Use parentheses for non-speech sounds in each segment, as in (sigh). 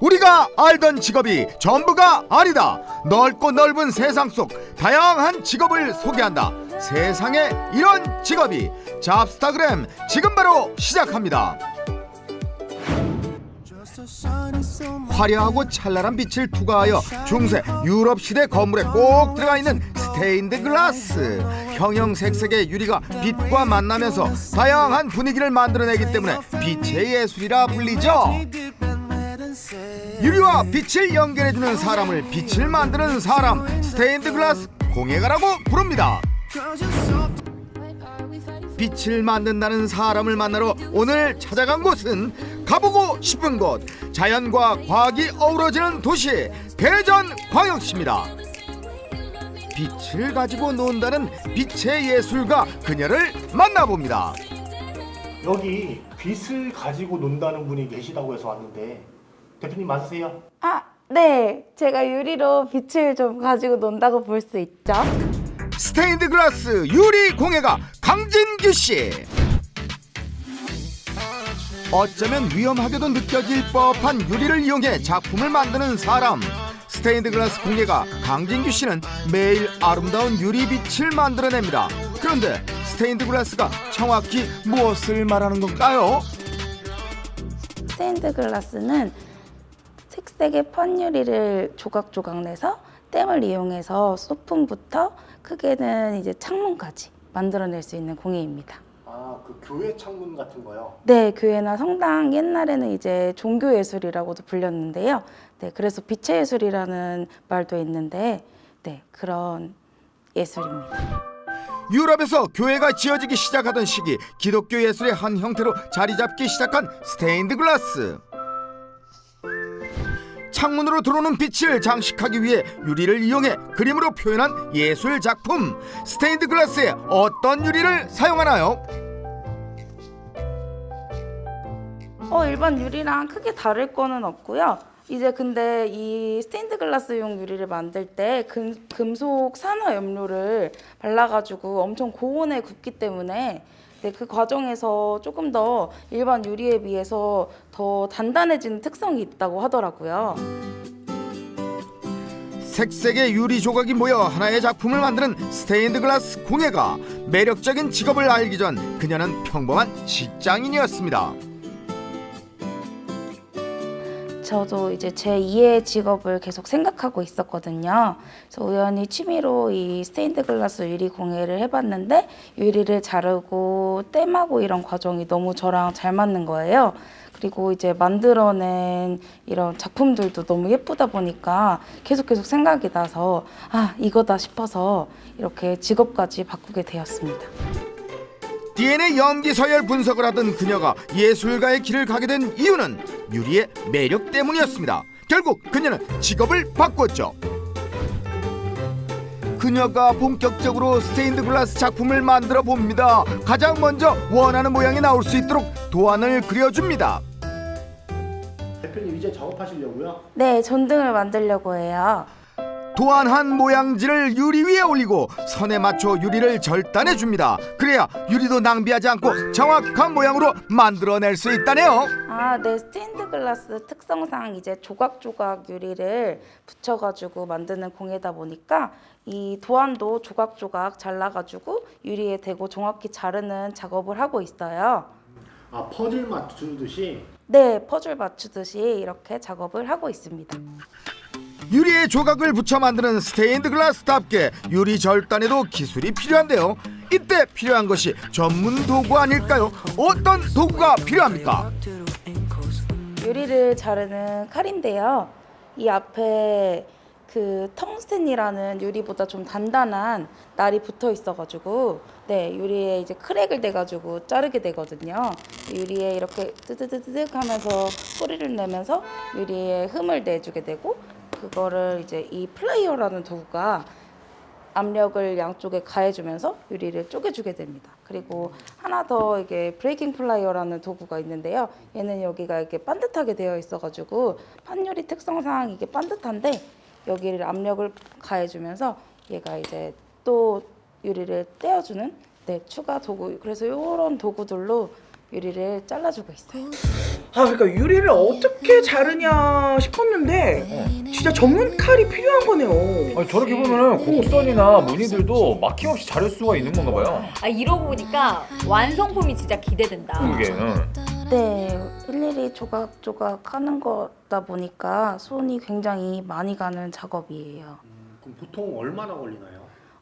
우리가 알던 직업이 전부가 아니다. 넓고 넓은 세상 속 다양한 직업을 소개한다. 세상에 이런 직업이 잡스타그램 지금 바로 시작합니다. 화려하고 찬란한 빛을 투과하여 중세 유럽 시대 건물에 꼭 들어가 있는 스테인드 글라스 형형색색의 유리가 빛과 만나면서 다양한 분위기를 만들어내기 때문에 빛의 예술이라 불리죠 유리와 빛을 연결해주는 사람을 빛을 만드는 사람 스테인드 글라스 공예가라고 부릅니다. 빛을 만든다는 사람을 만나러 오늘 찾아간 곳은 가보고 싶은 곳 자연과 과학이 어우러지는 도시 대전광역시입니다. 빛을 가지고 논다는 빛의 예술가 그녀를 만나봅니다. 여기 빛을 가지고 논다는 분이 계시다고 해서 왔는데 대표님 맞으세요? 아, 네. 제가 유리로 빛을 좀 가지고 논다고 볼 수 있죠. 스테인드 글라스 유리 공예가 강진규 씨. 어쩌면 위험하게도 느껴질 법한 유리를 이용해 작품을 만드는 사람. 스테인드 글라스 공예가 강진규 씨는 매일 아름다운 유리 빛을 만들어냅니다. 그런데 스테인드 글라스가 정확히 무엇을 말하는 건가요? 스테인드 글라스는 색색의 펀유리를 조각조각 내서 댐을 이용해서 소품부터 크게는 이제 창문까지 만들어낼 수 있는 공예입니다. 아, 그 교회 창문 같은 거요. 네, 교회나 성당 옛날에는 이제 종교 예술이라고도 불렸는데요. 네, 그래서 빛의 예술이라는 말도 있는데, 네, 그런 예술입니다. 유럽에서 교회가 지어지기 시작하던 시기 기독교 예술의 한 형태로 자리 잡기 시작한 스테인드 글라스. 창문으로 들어오는 빛을 장식하기 위해 유리를 이용해 그림으로 표현한 예술 작품. 스테인드 글라스에 어떤 유리를 사용하나요? 어, 일반 유리랑 크게 다를 거는 없고요. 이제 근데 이 스테인드 글라스용 유리를 만들 때 금, 금속 산화 염료를 발라가지고 엄청 고온에 굽기 때문에 네, 그 과정에서 조금 더 일반 유리에 비해서 더 단단해지는 특성이 있다고 하더라고요. 색색의 유리 조각이 모여 하나의 작품을 만드는 스테인드 글라스 공예가 매력적인 직업을 알기 전 그녀는 평범한 직장인이었습니다. 저도 이제 제 2의 직업을 계속 생각하고 있었거든요. 그래서 우연히 취미로 이 스테인드 글라스 유리 공예를 해봤는데 유리를 자르고 땜하고 이런 과정이 너무 저랑 잘 맞는 거예요. 그리고 이제 만들어낸 이런 작품들도 너무 예쁘다 보니까 계속 계속 생각이 나서 아 이거다 싶어서 이렇게 직업까지 바꾸게 되었습니다. DNA 연기 서열 분석을 하던 그녀가 예술가의 길을 가게 된 이유는 유리의 매력 때문이었습니다. 결국 그녀는 직업을 바꿨죠. 그녀가 본격적으로 스테인드 글라스 작품을 만들어 봅니다. 가장 먼저 원하는 모양이 나올 수 있도록 도안을 그려줍니다. 대표님 이제 작업하시려고요? 네, 전등을 만들려고 해요. 도안한 모양지를 유리 위에 올리고 선에 맞춰 유리를 절단해 줍니다. 그래야 유리도 낭비하지 않고 정확한 모양으로 만들어낼 수 있다네요. 아, 네, 스테인드 글라스 특성상 이제 조각조각 유리를 붙여가지고 만드는 공예다 보니까 이 도안도 조각조각 잘라가지고 유리에 대고 정확히 자르는 작업을 하고 있어요. 아, 퍼즐 맞추듯이 네, 퍼즐 맞추듯이 이렇게 작업을 하고 있습니다. 유리에 조각을 붙여 만드는 스테인드 글라스답게 유리 절단에도 기술이 필요한데요. 이때 필요한 것이 전문 도구 아닐까요? 어떤 도구가 필요합니까? 유리를 자르는 칼인데요. 이 앞에 그 텅스텐이라는 유리보다 좀 단단한 날이 붙어 있어가지고 네 유리에 이제 크랙을 대가지고 자르게 되거든요. 유리에 이렇게 뜨드드드득 하면서 소리를 내면서 유리에 흠을 내주게 되고 그거를 이제 이 플레이어라는 도구가 압력을 양쪽에 가해주면서 유리를 쪼개주게 됩니다. 그리고 하나 더 이게 브레이킹 플라이어라는 도구가 있는데요. 얘는 여기가 이렇게 반듯하게 되어 있어가지고 판유리 특성상 이게 반듯한데 여기를 압력을 가해주면서 얘가 이제 또 유리를 떼어주는 네 추가 도구. 그래서 이런 도구들로 유리를 잘라주고 있어요. 아 그러니까 유리를 어떻게 자르냐 싶었는데 진짜 전문 칼이 필요한 거네요. 아니, 저렇게 보면은 곡선이나 무늬들도 막힘없이 자를 수가 있는 건가 봐요. 아 이러고 보니까 완성품이 진짜 기대된다. 그게. 응. 네, 일일이 조각조각 하는 거다 보니까 손이 굉장히 많이 가는 작업이에요. 그럼 보통 얼마나 걸리나요?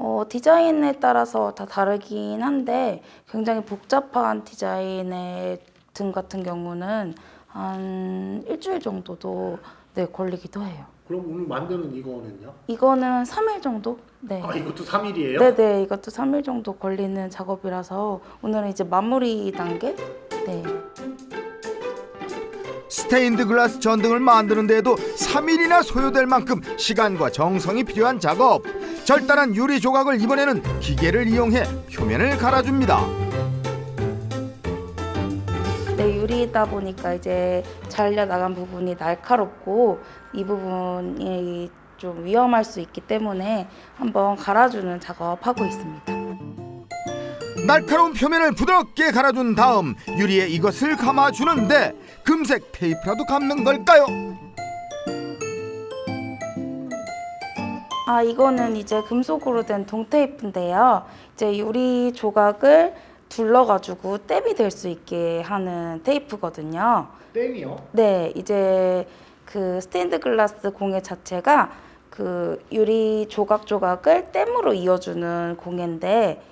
어, 디자인에 따라서 다 다르긴 한데 굉장히 복잡한 디자인의 등 같은 경우는 한 일주일 정도도 네, 걸리기도 해요. 그럼 오늘 만드는 이거는요? 이거는 3일 정도? 네. 아 이것도 3일이에요? 네네, 이것도 3일 정도 걸리는 작업이라서 오늘은 이제 마무리 단계? 네. 스테인드 글라스 전등을 만드는 데에도 3일이나 소요될 만큼 시간과 정성이 필요한 작업. 절단한 유리 조각을 이번에는 기계를 이용해 표면을 갈아줍니다. 네, 유리다 보니까 이제 잘려 나간 부분이 날카롭고 이 부분이 좀 위험할 수 있기 때문에 한번 갈아주는 작업하고 있습니다. 날카로운 표면을 부드럽게 갈아준 다음 유리에 이것을 감아주는데 금색 테이프라도 감는 걸까요? 아, 이거는 이제 금속으로 된 동테이프인데요. 이제 유리 조각을 둘러가지고 땜이 될 수 있게 하는 테이프거든요. 땡이요? 네, 이제 그 스테인드 글라스 공예 자체가 그 유리 조각 조각을 땜으로 이어주는 공예인데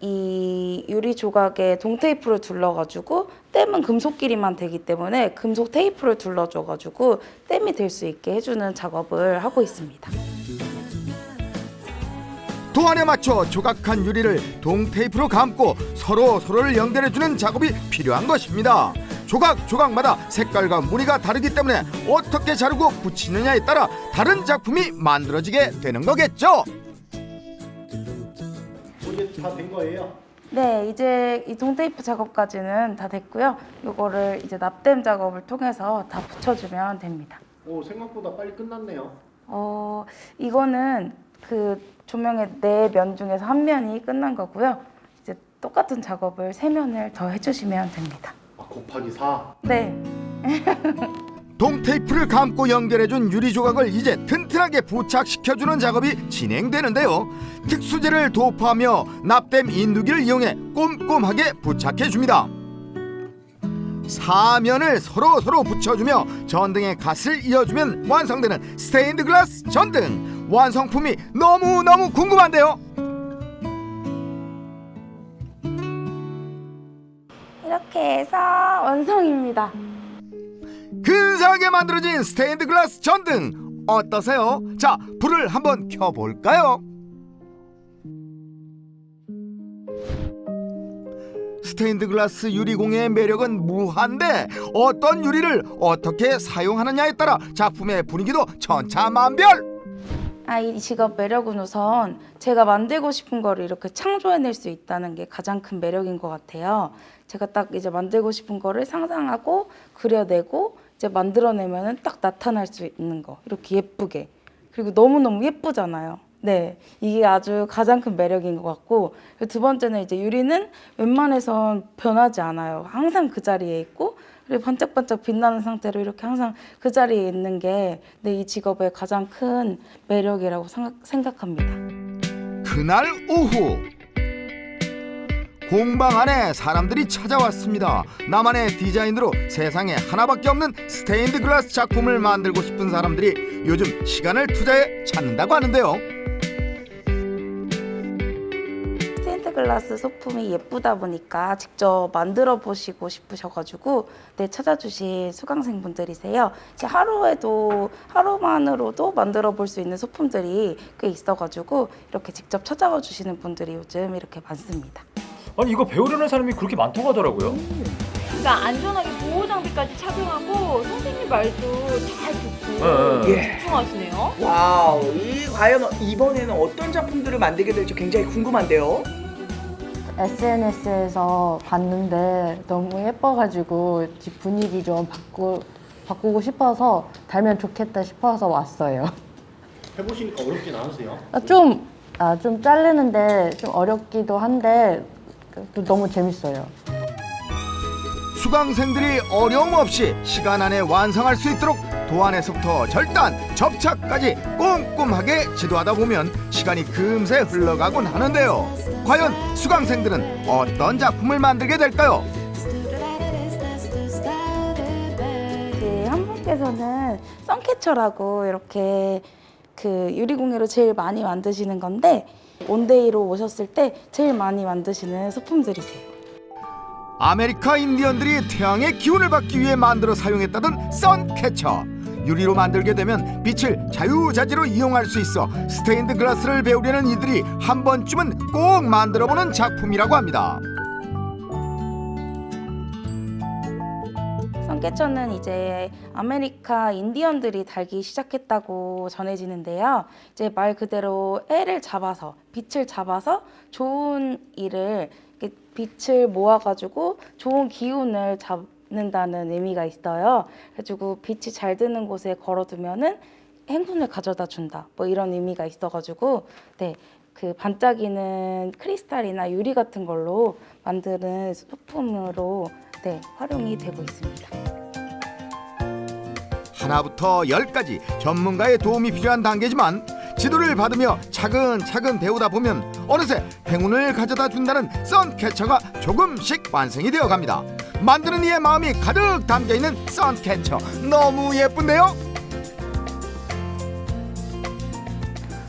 이 유리 조각에 동테이프를 둘러가지고 땜은 금속끼리만 되기 때문에 금속 테이프를 둘러줘가지고 땜이 될 수 있게 해주는 작업을 하고 있습니다. 도안에 맞춰 조각한 유리를 동테이프로 감고 서로 서로를 연결해주는 작업이 필요한 것입니다. 조각 조각마다 색깔과 무늬가 다르기 때문에 어떻게 자르고 붙이느냐에 따라 다른 작품이 만들어지게 되는 거겠죠. 뭐 이제 다된 거예요? 네, 이제 이 동테이프 작업까지는 다 됐고요. 이거를 이제 납땜 작업을 통해서 다 붙여주면 됩니다. 오 생각보다 빨리 끝났네요. 어, 이거는 그 조명의 네 면 중에서 한 면이 끝난 거고요. 이제 똑같은 작업을 세 면을 더 해주시면 됩니다. 아 곱하기 4. 네. (laughs) 동테이프를 감고 연결해준 유리 조각을 이제 튼튼하게 부착시켜주는 작업이 진행되는데요. 특수재를 도포하며 납땜 인두기를 이용해 꼼꼼하게 부착해줍니다. 사면을 서로 서로 붙여주며 전등의 갓을 이어주면 완성되는 스테인드 글라스 전등 완성품이 너무 너무 궁금한데요. 이렇게 해서 완성입니다. 근사하게 만들어진 스테인드 글라스 전등 어떠세요? 자 불을 한번 켜볼까요? 스테인드 글라스 유리공예의 매력은 무한데 어떤 유리를 어떻게 사용하느냐에 따라 작품의 분위기도 천차만별 아, 이 직업 매력은 우선 제가 만들고 싶은 거를 이렇게 창조해낼 수 있다는 게 가장 큰 매력인 것 같아요. 제가 딱 이제 만들고 싶은 거를 상상하고 그려내고 이제 만들어내면은 딱 나타날 수 있는 거 이렇게 예쁘게 그리고 너무 너무 예쁘잖아요. 네, 이게 아주 가장 큰 매력인 것 같고 두 번째는 이제 유리는 웬만해선 변하지 않아요. 항상 그 자리에 있고 그리고 반짝반짝 빛나는 상태로 이렇게 항상 그 자리에 있는 게 내 이 직업의 가장 큰 매력이라고 생각, 생각 합니다. 그날 오후 공방 안에 사람들이 찾아왔습니다. 나만의 디자인으로 세상에 하나밖에 없는 스테인드 글라스 작품을 만들고 싶은 사람들이 요즘 시간을 투자해 찾는다고 하는데요. 스테인드 글라스 소품이 예쁘다 보니까 직접 만들어 보시고 싶으셔가지고 네 찾아주신 수강생분들이세요. 이제 하루에도 하루만으로도 만들어 볼 수 있는 소품들이 꽤 있어가지고 이렇게 직접 찾아와 주시는 분들이 요즘 이렇게 많습니다. 아니 이거 배우려는 사람이 그렇게 많다고 하더라고요. 그러니까 안전하게 보호 장비까지 착용하고 선생님 말도 잘 듣고 네. 예. 집중하시네요. 와우, 이 과연 이번에는 어떤 작품들을 만들게 될지 굉장히 궁금한데요. SNS에서 봤는데 너무 예뻐가지고 집 분위기 좀 바꾸, 바꾸고 싶어서 달면 좋겠다 싶어서 왔어요. 해보시니까 어렵진 않으세요? 아, 좀, 아, 좀 자르는데 좀 어렵기도 한데 또 너무 재밌어요. 수강생들이 어려움 없이 시간 안에 완성할 수 있도록 도안에서부터 절단, 접착까지 꼼꼼하게 지도하다 보면 시간이 금세 흘러가곤 하는데요. 과연 수강생들은 어떤 작품을 만들게 될까요? 그 한 분께서는 선캐쳐라고 이렇게 그 유리공예로 제일 많이 만드시는 건데 온데이로 오셨을 때 제일 많이 만드시는 소품들이세요. 아메리카 인디언들이 태양의 기운을 받기 위해 만들어 사용했다던 선캐쳐 유리로 만들게 되면 빛을 자유자재로 이용할 수 있어 스테인드 글라스를 배우려는 이들이 한 번쯤은 꼭 만들어보는 작품이라고 합니다 선캐쳐는 이제 아메리카 인디언들이 달기 시작했다고 전해지는데요. 이제 말 그대로 애를 잡아서 빛을 잡아서 좋은 일을 빛을 모아가지고 좋은 기운을 잡 는다는 의미가 있어요. 그래가지고 빛이 잘 드는 곳에 걸어두면은 행운을 가져다 준다. 뭐 이런 의미가 있어가지고 네. 그 반짝이는 크리스탈이나 유리 같은 걸로 만드는 소품으로 네, 활용이 되고 있습니다. 하나부터 열까지 전문가의 도움이 필요한 단계지만 지도를 받으며 차근차근 배우다 보면 어느새 행운을 가져다 준다는 선캐쳐가 조금씩 완성이 되어 갑니다. 만드는 이의 마음이 가득 담겨 있는 선캐쳐 너무 예쁜데요?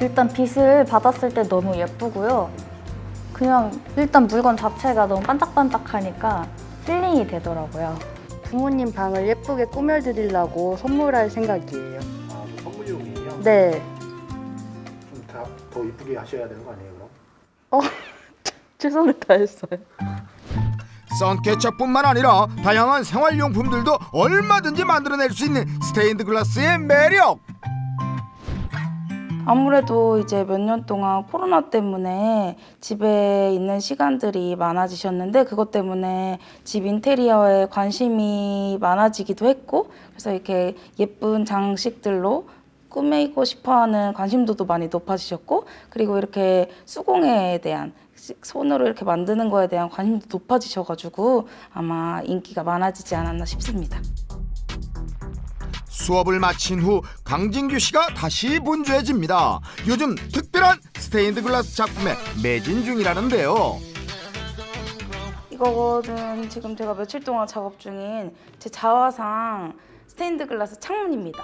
일단 빛을 받았을 때 너무 예쁘고요. 그냥 일단 물건 자체가 너무 반짝반짝하니까 힐링이 되더라고요. 부모님 방을 예쁘게 꾸며드리려고 선물할 생각이에요. 아, 뭐 선물용이에요? 네, 좀더 이쁘게 하셔야 되는 거 아니에요, 그럼? 최선을 다했어요. 선캐쳐뿐만 아니라 다양한 생활용품들도 얼마든지 만들어낼 수 있는 스테인드 글라스의 매력 아무래도 이제 몇 년 동안 코로나 때문에 집에 있는 시간들이 많아지셨는데 그것 때문에 집 인테리어에 관심이 많아지기도 했고 그래서 이렇게 예쁜 장식들로 꾸미고 싶어하는 관심도도 많이 높아지셨고 그리고 이렇게 수공예에 대한 시- 손으로 이렇게 만드는 거에 대한 관심도 높아지셔가지고 아마 인기가 많아지지 않았나 싶습니다. 수업을 마친 후 강진규 씨가 다시 분주해집니다. 요즘 특별한 스테인드 글라스 작품에 매진 중이라는데요. 이거는 지금 제가 며칠 동안 작업 중인 제 자화상 스테인드 글라스 창문입니다.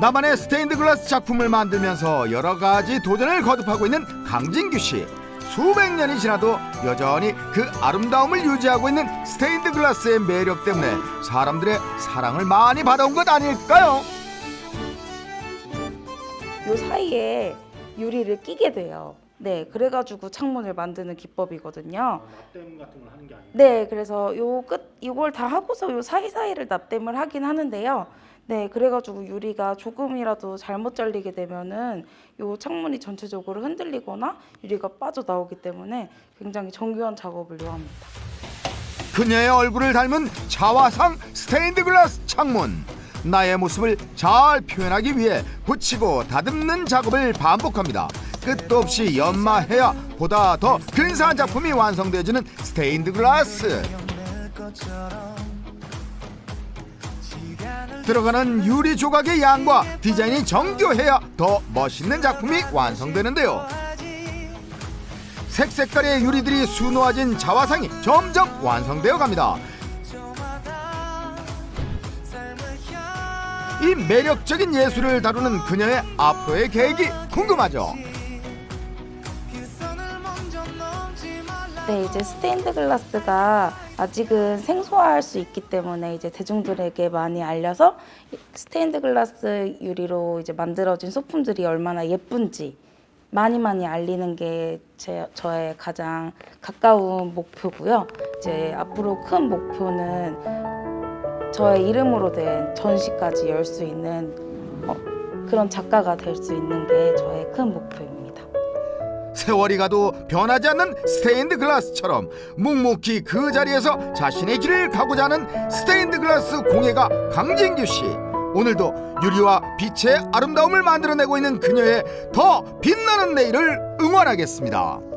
나만의 스테인드 글라스 작품을 만들면서 여러 가지 도전을 거듭하고 있는 강진규 씨. 수백 년이 지나도 여전히 그 아름다움을 유지하고 있는 스테인드 글라스의 매력 때문에 사람들의 사랑을 많이 받아온 것 아닐까요? 요 사이에 유리를 끼게 돼요. 네, 그래가지고 창문을 만드는 기법이거든요. 납땜 같은 걸 하는 게 아니에요? 네, 그래서 요 끝, 이걸 다 하고서 요 사이사이를 납땜을 하긴 하는데요. 네, 그래가지고 유리가 조금이라도 잘못 잘리게 되면은 요 창문이 전체적으로 흔들리거나 유리가 빠져나오기 때문에 굉장히 정교한 작업을 요합니다. 그녀의 얼굴을 닮은 자화상 스테인드 글라스 창문. 나의 모습을 잘 표현하기 위해 붙이고 다듬는 작업을 반복합니다. 끝도 없이 연마해야 보다 더 근사한 작품이 완성되어지는 스테인드 글라스. 들어가는 유리 조각의 양과 디자인이 정교해야 더 멋있는 작품이 완성되는데요. 색색깔의 유리들이 수놓아진 자화상이 점점 완성되어 갑니다. 이 매력적인 예술을 다루는 그녀의 앞으로의 계획이 궁금하죠. 네, 이제 스테인드 글라스가 아직은 생소할 수 있기 때문에 이제 대중들에게 많이 알려서 스테인드 글라스 유리로 이제 만들어진 소품들이 얼마나 예쁜지 많이 많이 알리는 게 제, 저의 가장 가까운 목표고요. 이제 앞으로 큰 목표는 저의 이름으로 된 전시까지 열 수 있는 어, 그런 작가가 될 수 있는 게 저의 큰 목표입니다. 세월이 가도 변하지 않는 스테인드 글라스처럼 묵묵히 그 자리에서 자신의 길을 가고자 하는 스테인드 글라스 공예가 강진규 씨. 오늘도 유리와 빛의 아름다움을 만들어내고 있는 그녀의 더 빛나는 내일을 응원하겠습니다.